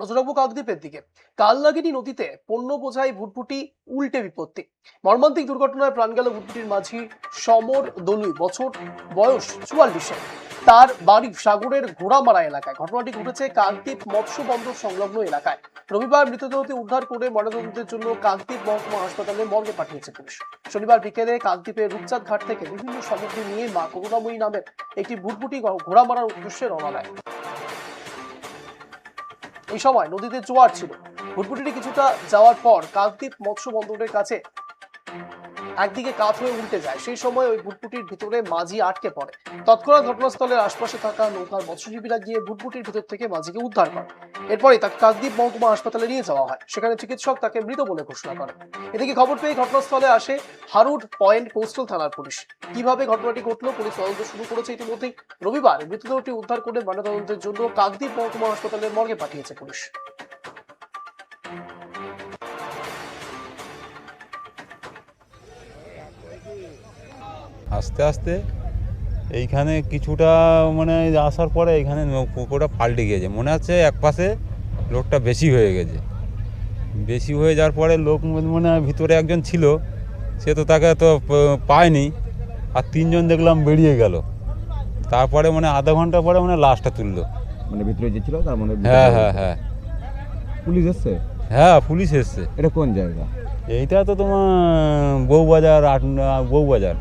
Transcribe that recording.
নজর রাখব কাকদ্বীপের দিকে। কালনাগিনী নদীতে পণ্য বোঝাই ভুটভুটি, উল্টে বিপত্তি। মর্মান্তিক দুর্ঘটনায় প্রাণ গেল ভুটভুটির মাঝি সমর দলুই, বছর বয়স চুয়াল্লিশে। তার বাড়ি সাগরের ঘোড়ামারা এলাকায়। ঘটনাটি ঘটেছে কাকদ্বীপ মৎস্য বন্দর সংলগ্ন এলাকায়। রবিবার মৃতদেহটি উদ্ধার করে ময়নাতদন্তের জন্য কাকদ্বীপ মহকুমা হাসপাতালে মর্গে পাঠিয়েছে পুলিশ। শনিবার বিকেলে কাকদ্বীপের রূপচাঁদ ঘাট থেকে বিভিন্ন সামগ্রী নিয়ে মা করুণাময়ী নামের একটি ভুটভুটি ঘোড়া মারার উদ্দেশ্যে রওনা দেয়। এই সময় নদীতে জোয়ার ছিল। ভুটভুটিটি কিছুটা যাওয়ার পর কাকদ্বীপ মৎস্য বন্দরের কাছে একদিকে কাত হয়ে উল্টে যায়, সেই সময় ওই ভুটভুটির ভিতরে মাঝি আটকে পড়ে। তৎক্ষণাৎ ঘটনাস্থলের আশপাশে থাকা নৌকার মৎস্যজীবীরা গিয়ে ভুটভুটির ভিতর থেকে মাঝিকে উদ্ধার করে। এরপরে তাকে কাকদ্বীপ মহকুমা হাসপাতালে নিয়ে যাওয়া হয়, সেখানে চিকিৎসক তাকে মৃত বলে ঘোষণা করে এদিকে খবর পেয়ে ঘটনাস্থলে আসে হারুড পয়েন্ট কোস্টাল থানার পুলিশ। কীভাবে ঘটনাটি ঘটলো পুলিশ তদন্ত শুরু করেছে ইতিমধ্যেই। রবিবার মৃতদেহটি উদ্ধার করে ময়নাতদন্তের জন্য কাকদ্বীপ মহকুমা হাসপাতালের মর্গে পাঠিয়েছে পুলিশ। আস্তে আস্তে এইখানে কিছুটা মানে আসার পরে এইখানে পুকুরটা পাল্টে গিয়েছে। মনে হচ্ছে এক পাশে লোকটা বেশি হয়ে গেছে। বেশি হয়ে যাওয়ার পরে লোক মানে ভিতরে একজন ছিল সে তো তাকে তো পায়নি। আর তিনজন দেখলাম বেরিয়ে গেল। তারপরে মানে আধা ঘণ্টা পরে মানে লাশটা তুললো। মানে ভিতরে যে ছিল তার মানে হ্যাঁ হ্যাঁ হ্যাঁ। পুলিশ এসছে? হ্যাঁ পুলিশ এসছে। এটা কোন জায়গা? এইটা তো তোমার বউবাজার আট বউবাজার